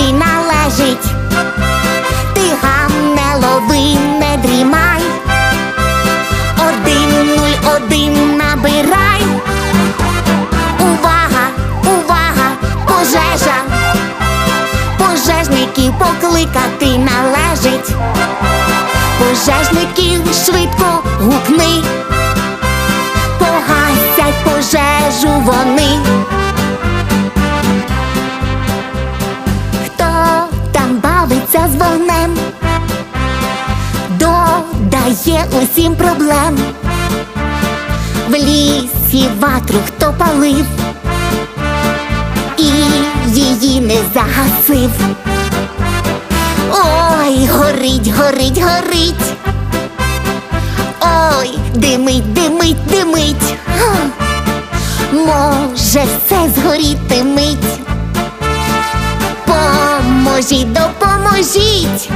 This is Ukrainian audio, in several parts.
Покликати належить. Ти гам не лови, не дрімай. Один нуль один набирай. Увага, увага, пожежа. Пожежників покликати належить. Пожежників швидко гукни. Погасять пожежу вони. Додає усім проблем. В лісі ватру хто палив і її не загасив. Ой, горить, горить, горить. Ой, димить, димить, димить. Га. Може все згоріти мить. Поможіть, допоможіть.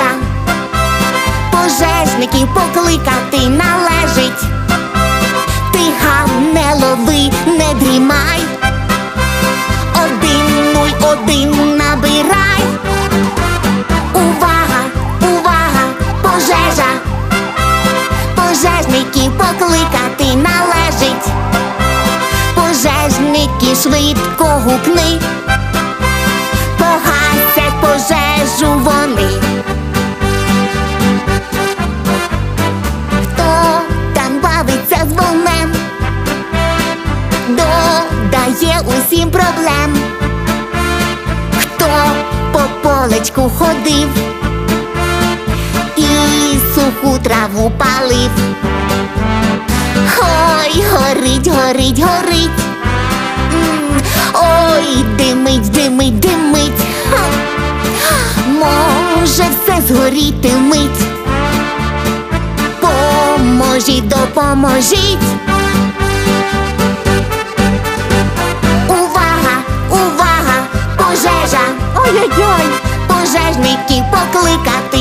Пожежа. Пожежників покликати належить. Ти гам не лови, не дрімай. Один нуль один набирай. Увага, увага, пожежа. Пожежників покликати належить. Пожежники швидко гукни. Додає усім проблем. Хто по полечку ходив і суху траву палив. Ой, горить, горить, горить. Ой, димить, димить, димить. Може все згоріти мить. Поможіть, допоможіть. Пожежа. Покликати.